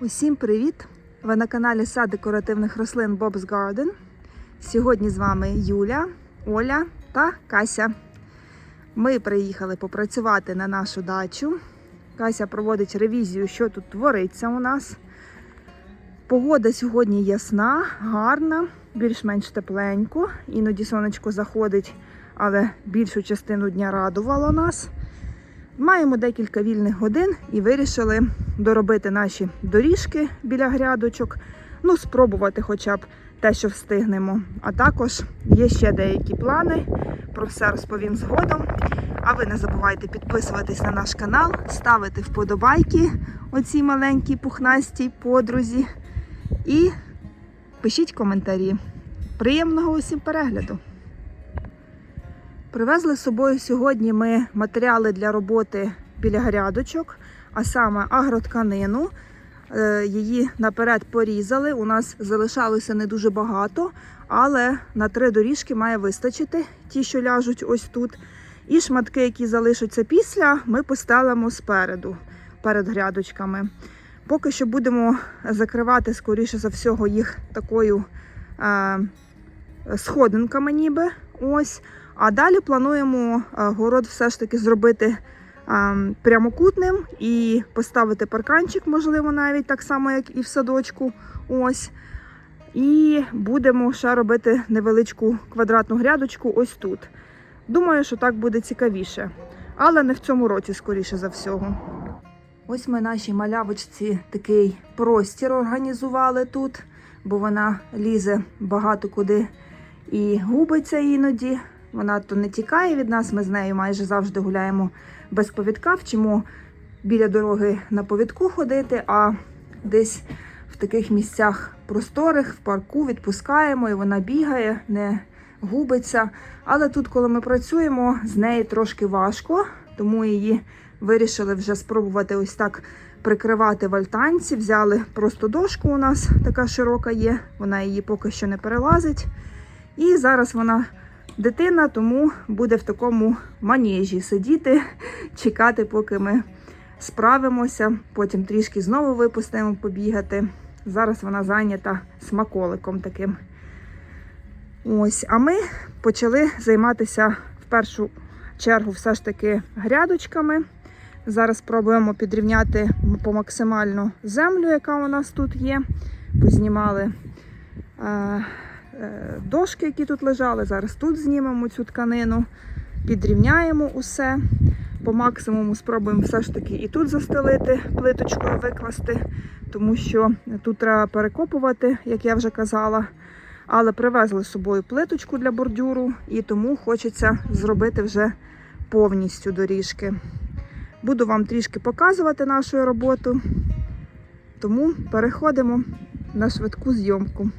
Усім привіт! Ви на каналі Сад декоративних рослин Bob's Garden. Сьогодні з вами Юля, Оля та Кася. Ми приїхали попрацювати на нашу дачу. Кася проводить ревізію, що тут твориться у нас. Погода сьогодні ясна, гарна, більш-менш тепленько. Іноді сонечко заходить, але більшу частину дня радувало нас. Маємо декілька вільних годин і вирішили доробити наші доріжки біля грядочок. Ну, спробувати хоча б те, що встигнемо. А також є ще деякі плани. Про все розповім згодом. А ви не забувайте підписуватись на наш канал, ставити вподобайки оцій маленькій пухнастій подрузі. І пишіть коментарі. Приємного усім перегляду! Привезли з собою сьогодні ми матеріали для роботи біля грядочок, а саме агротканину. Е, Її наперед порізали. У нас залишалося не дуже багато, але на три доріжки має вистачити ті, що ляжуть ось тут. І шматки, які залишаться після, ми постелимо спереду, перед грядочками. Поки що будемо закривати, скоріше за всього, їх такою е, сходинками, ніби. Ось. А далі плануємо е, город все ж таки зробити е, прямокутним і поставити парканчик, можливо, навіть так само, як і в садочку. Ось. І будемо ще робити невеличку квадратну грядочку ось тут. Думаю, що так буде цікавіше. Але не в цьому році, скоріше за всього. Ось ми нашій малявочці такий простір організували тут, бо вона лізе багато куди і губиться іноді. Вона то не тікає від нас, ми з нею майже завжди гуляємо без повідка, вчимо біля дороги на повідку ходити, а десь в таких місцях просторих, в парку відпускаємо, і вона бігає, не губиться. Але тут, коли ми працюємо, з нею трошки важко, тому її вирішили вже спробувати ось так прикривати в альтанці. Взяли просто дошку у нас така широка є, вона її поки що не перелазить. І зараз вона дитина, тому буде в такому манежі сидіти, чекати, поки ми справимося. Потім трішки знову випустимо побігати. Зараз вона зайнята смаколиком таким. Ось, а ми почали займатися в першу чергу все ж таки грядочками. Зараз спробуємо підрівняти по максимально землю, яка у нас тут є. Познімали е, дошки, які тут лежали. Зараз тут знімемо цю тканину, підрівняємо усе. По максимуму спробуємо все ж таки і тут застелити, плиточкою викласти, тому що тут треба перекопувати, як я вже казала. Але привезли з собою плиточку для бордюру, і тому хочеться зробити вже повністю доріжки. Буду вам трішки показувати нашу роботу, тому переходимо на швидку зйомку.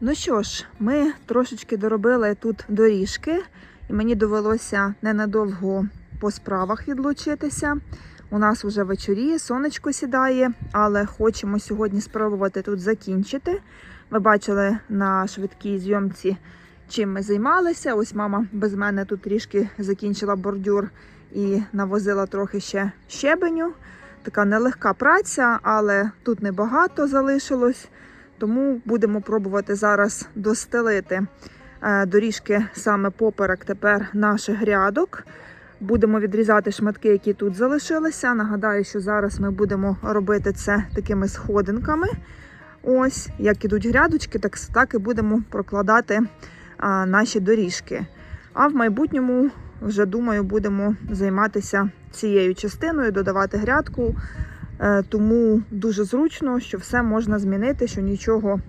Ну що ж, ми трошечки доробили тут доріжки, і мені довелося ненадовго по справах відлучитися. У нас вже вечоріє, сонечко сідає, але хочемо сьогодні спробувати тут закінчити. Ви бачили на швидкій зйомці, чим ми займалися. Ось мама без мене тут трішки закінчила бордюр і навозила трохи ще щебеню. Така нелегка праця, але тут небагато залишилось. Тому будемо пробувати зараз достелити е, доріжки саме поперек тепер наших грядок. Будемо відрізати шматки, які тут залишилися. Нагадаю, що зараз ми будемо робити це такими сходинками. Ось, як ідуть грядочки, так, так і будемо прокладати а, наші доріжки. А в майбутньому, вже думаю, будемо займатися цією частиною, додавати грядку. Е, Тому дуже зручно, що все можна змінити, що нічого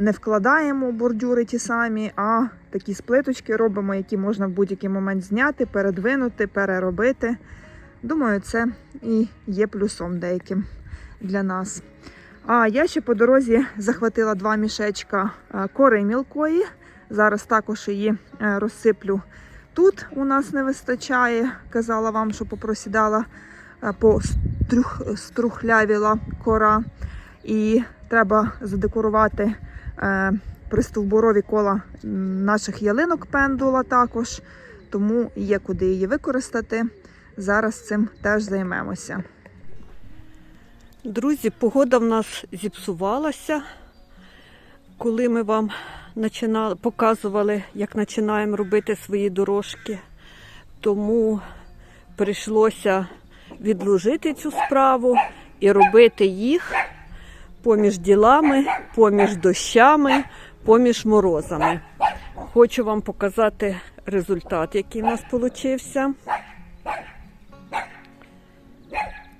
не вкладаємо бордюри ті самі, а такі сплиточки робимо, які можна в будь-який момент зняти, передвинути, переробити. Думаю, це і є плюсом деяким для нас. А я ще по дорозі захватила два мішечка е, кори мілкої. Зараз також її е, розсиплю. Тут у нас не вистачає. Казала вам, що попросідала пострюх, струхлявіла кора. І треба задекорувати е, пристовбурові кола наших ялинок пендула також. Тому є куди її використати. Зараз цим теж займемося. Друзі, погода в нас зіпсувалася. Коли ми вам починали, показували, як починаємо робити свої дорожки, тому прийшлося відложити цю справу і робити їх поміж ділами, поміж дощами, поміж морозами. Хочу вам показати результат, який в нас вийшов.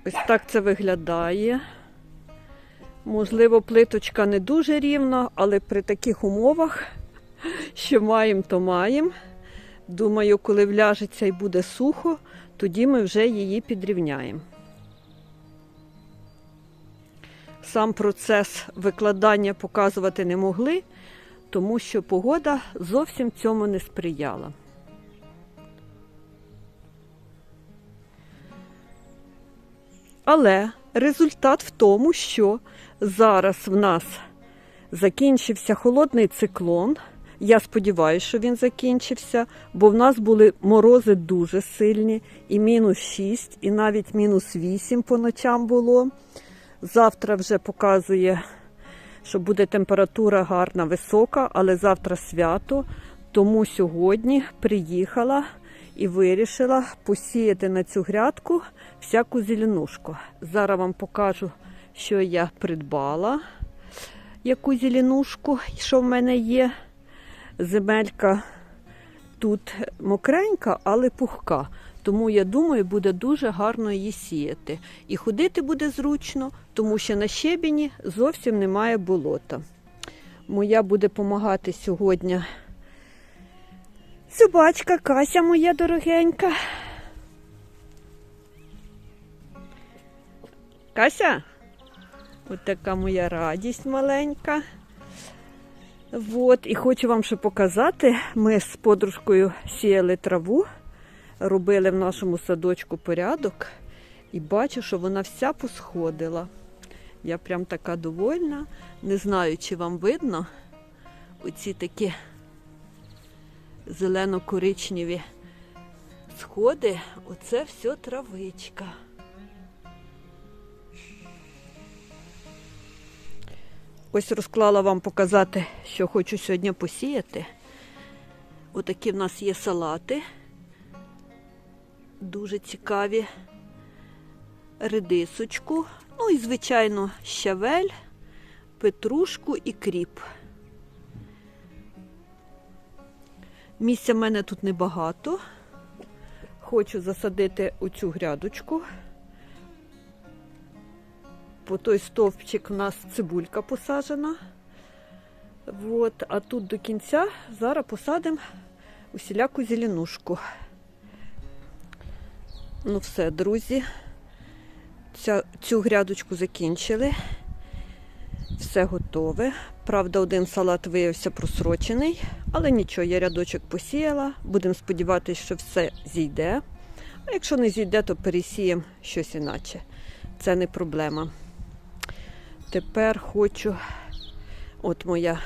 Ось так це виглядає. Можливо, плиточка не дуже рівна, але при таких умовах, що маємо, то маємо. Думаю, коли вляжеться і буде сухо, тоді ми вже її підрівняємо. Сам процес викладання показувати не могли, тому що погода зовсім цьому не сприяла. Але результат в тому, що зараз в нас закінчився холодний циклон. Я сподіваюся, що він закінчився, бо в нас були морози дуже сильні, і мінус 6, і навіть мінус 8 по ночам було. Завтра вже показує, що буде температура гарна, висока, але завтра свято. Тому сьогодні приїхала і вирішила посіяти на цю грядку всяку зеленушку. Зараз вам покажу, що я придбала, яку зеленушку, що в мене є. Земелька тут мокренька, але пухка. Тому я думаю, буде дуже гарно її сіяти. І ходити буде зручно, тому що на щебені зовсім немає болота. Моя буде допомагати сьогодні собачка Кася моя дорогенька. Кася? Ось така моя радість маленька. От, і хочу вам ще показати, ми з подружкою сіяли траву, робили в нашому садочку порядок і бачу, що вона вся посходила. Я прям така довольна. Не знаю, чи вам видно оці такі зелено-коричневі сходи. Оце все травичка. Ось розклала вам показати, що хочу сьогодні посіяти. Отакі в нас є салати. Дуже цікаві. Редисочку. Ну і, звичайно, щавель, петрушку і кріп. Місця в мене тут небагато. Хочу засадити оцю грядочку. По той стовпчик у нас цибулька посаджена. От, а тут до кінця зараз посадимо усіляку зеленушку. Ну все, друзі, Ця, цю грядочку закінчили. Все готове. Правда, один салат виявився просрочений, але нічого, я рядочок посіяла. Будемо сподіватися, що все зійде. А якщо не зійде, то пересіємо щось іначе. Це не проблема. Тепер хочу, от моя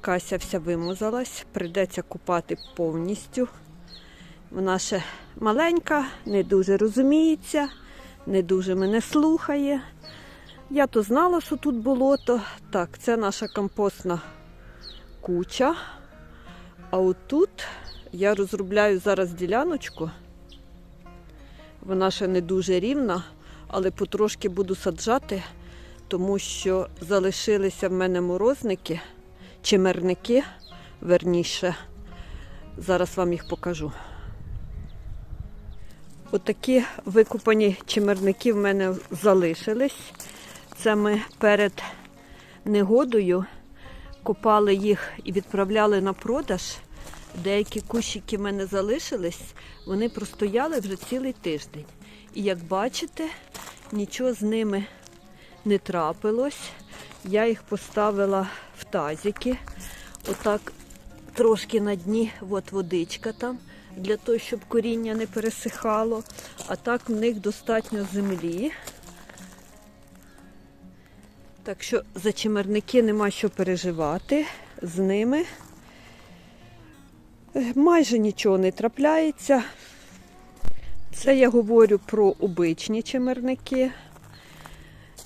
кася вся вимазалась, прийдеться купати повністю. Вона ще маленька, не дуже розуміється, не дуже мене слухає. Я то знала, що тут болото. Так, це наша компостна куча. А отут я розробляю зараз діляночку. Вона ще не дуже рівна, але потрошки буду саджати, тому що залишилися в мене морозники, чимерники, верніше. Зараз вам їх покажу. Отакі викопані чимерники в мене залишились. Це ми перед негодою копали їх і відправляли на продаж. Деякі кущики в мене залишились, вони простояли вже цілий тиждень. І як бачите, нічого з ними не трапилось. Я їх поставила в тазики. Отак трошки на дні, от водичка там, для того, щоб коріння не пересихало. А так в них достатньо землі. Так що за чимерники нема що переживати з ними. Е, Майже нічого не трапляється. Це я говорю про обичні чимерники.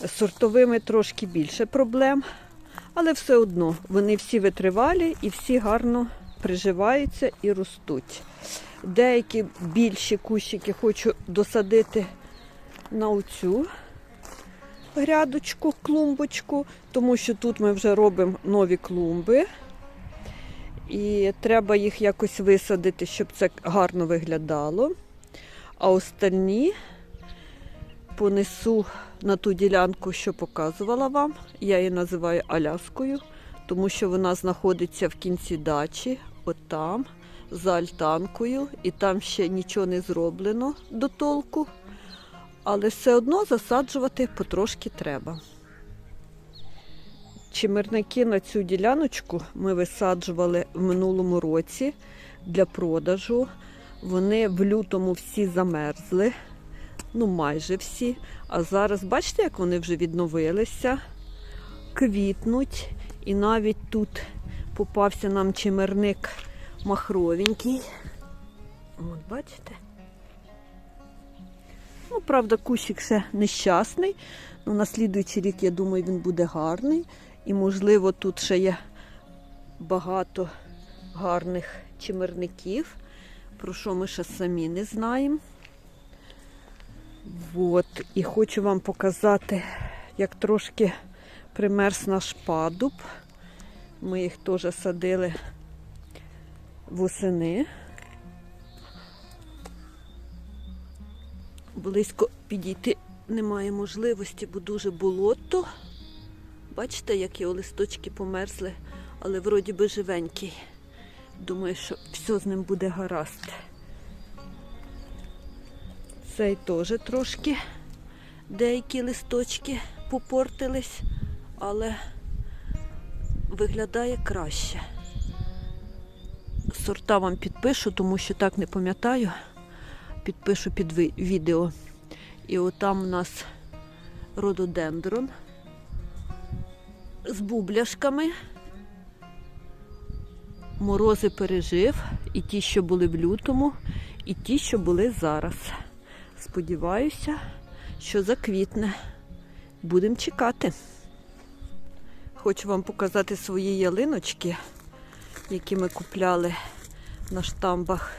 З Сортовими трошки більше проблем, але все одно вони всі витривалі і всі гарно приживаються і ростуть. Деякі більші кущики хочу досадити на оцю грядочку, клумбочку, тому що тут ми вже робимо нові клумби. І треба їх якось висадити, щоб це гарно виглядало. А остальні понесу на ту ділянку, що показувала вам. Я її називаю Аляскою, тому що вона знаходиться в кінці дачі, отам, за альтанкою, і там ще нічого не зроблено до толку. Але все одно засаджувати потрошки треба. Чимерники на цю діляночку ми висаджували в минулому році для продажу. Вони в лютому всі замерзли, ну майже всі. А зараз бачите, як вони вже відновилися, квітнуть. І навіть тут попався нам чимерник махровенький. От бачите? Ну, правда, кущик ще нещасний. Ну, на слідуючий рік, я думаю, він буде гарний. І, можливо, тут ще є багато гарних чимерників, про що ми ще самі не знаємо. От. І хочу вам показати, як трошки примерз наш падуб. Ми їх теж садили восени. Близько підійти немає можливості, бо дуже болото. Бачите, як його листочки померзли, але вроді би живенький. Думаю, що все з ним буде гаразд. Цей теж трошки деякі листочки попортились, але виглядає краще. Сорта вам підпишу, тому що так не пам'ятаю. Підпишу під відео. І отам у нас рододендрон з бубляшками. Морози пережив і ті, що були в лютому, і ті, що були зараз. Сподіваюся, що заквітне. Будемо чекати. Хочу вам показати свої ялиночки, які ми купляли на штамбах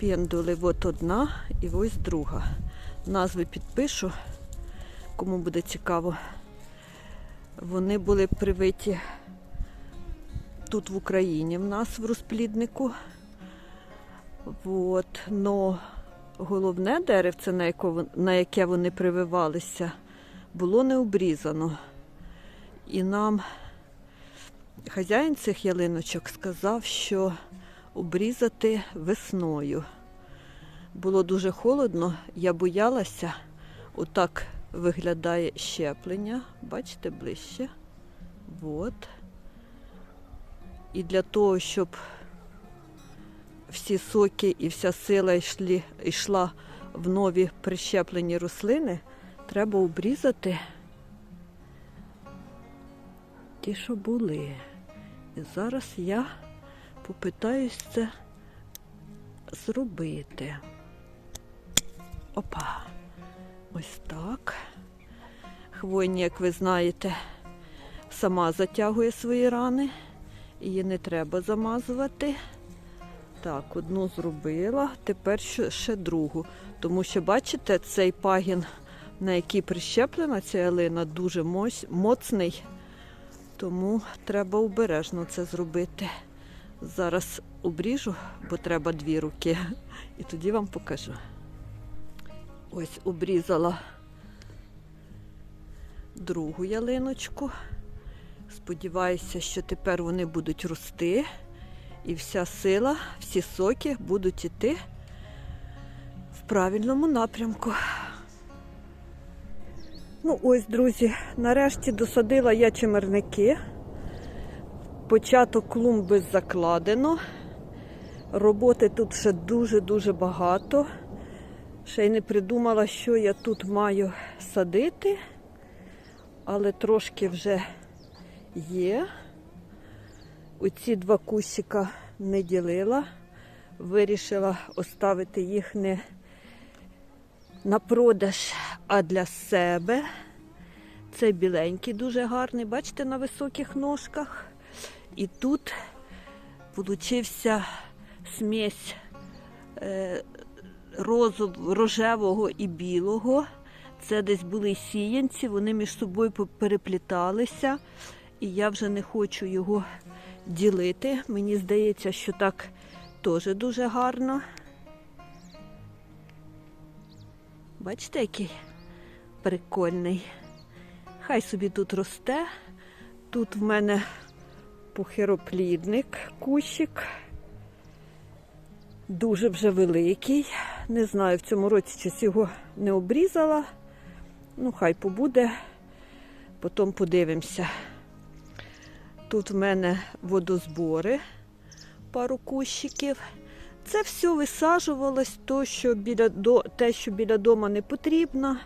пендули. От одна і ось друга. Назви підпишу, кому буде цікаво. Вони були привиті тут в Україні в нас в розпліднику. От. Но головне деревце, на, яке вони прививалися, було не обрізано. І нам хазяїн цих ялиночок сказав, що обрізати весною. Було дуже холодно, я боялася. Отак виглядає щеплення. Бачите ближче. Вот. І для того, щоб всі соки і вся сила йшли, йшла в нові прищеплені рослини, треба обрізати ті, що були. І зараз я попитаюсь це зробити. Опа. Ось так. Хвойні, як ви знаєте, сама затягує свої рани. Її не треба замазувати. Так, одну зробила, тепер ще, другу. Тому що, бачите, цей пагін, на який прищеплена ця ялина, дуже моцний. Тому треба обережно це зробити. Зараз обріжу, бо треба дві руки, і тоді вам покажу. Ось обрізала другу ялиночку. Сподіваюся, що тепер вони будуть рости, і вся сила, всі соки будуть йти в правильному напрямку. Ну ось, друзі, нарешті досадила я чимерники. Початок клумби закладено. Роботи тут ще дуже-дуже багато. Ще й не придумала, що я тут маю садити, але трошки вже є. Оці два кусика не ділила. Вирішила оставити їх не на продаж, а для себе. Це біленький, дуже гарний, бачите, на високих ножках. І тут получився смесь е, розу, рожевого і білого. Це десь були сіянці, вони між собою перепліталися, і я вже не хочу його ділити. Мені здається, що так теж дуже гарно. Бачите, який прикольний. Хай собі тут росте. Тут в мене пухироплідник, кущик. Дуже вже великий. Не знаю, в цьому році щось його не обрізала. Ну, хай побуде, потім подивимося. Тут в мене водозбори, пару кущиків. Це все висаджувалось, то, що біля, те, що біля дома не потрібно.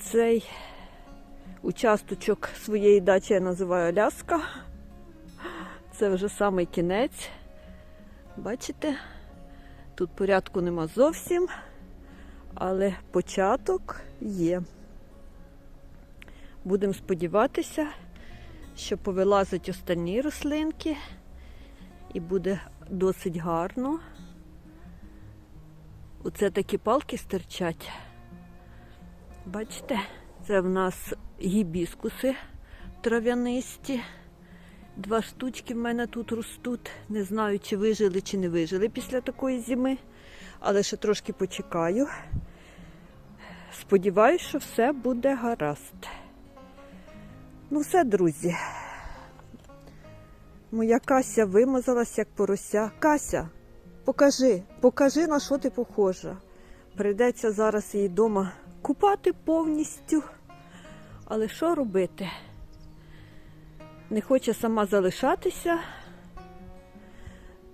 Цей участочок своєї дачі я називаю Аляска. Це вже самий кінець. Бачите, тут порядку нема зовсім, але початок є. Будемо сподіватися, що повилазять останні рослинки і буде досить гарно. Оце такі палки стирчать. Бачите, це в нас гібіскуси трав'янисті. Два штучки в мене тут ростуть. Не знаю, чи вижили, чи не вижили після такої зими, але ще трошки почекаю. Сподіваюсь, що все буде гаразд. Ну, все, друзі. Моя Кася вимазалась, як порося. Кася, покажи, покажи, на що ти похожа. Прийдеться зараз її вдома купати повністю. Але що робити? Не хоче сама залишатися,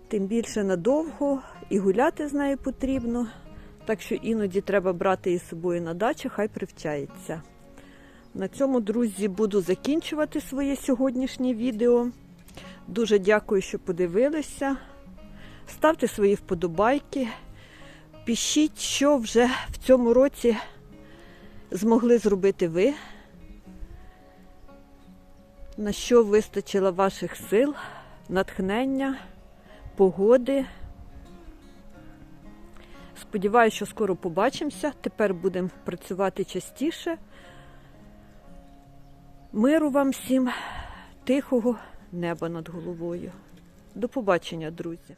тим більше надовго і гуляти з нею потрібно. Так що іноді треба брати її з собою на дачу, хай привчається. На цьому, друзі, буду закінчувати своє сьогоднішнє відео. Дуже дякую, що подивилися. Ставте свої вподобайки. Пишіть, що вже в цьому році змогли зробити ви. На що вистачило ваших сил, натхнення, погоди. Сподіваюся, що скоро побачимося. Тепер будемо працювати частіше. Миру вам всім, тихого неба над головою. До побачення, друзі!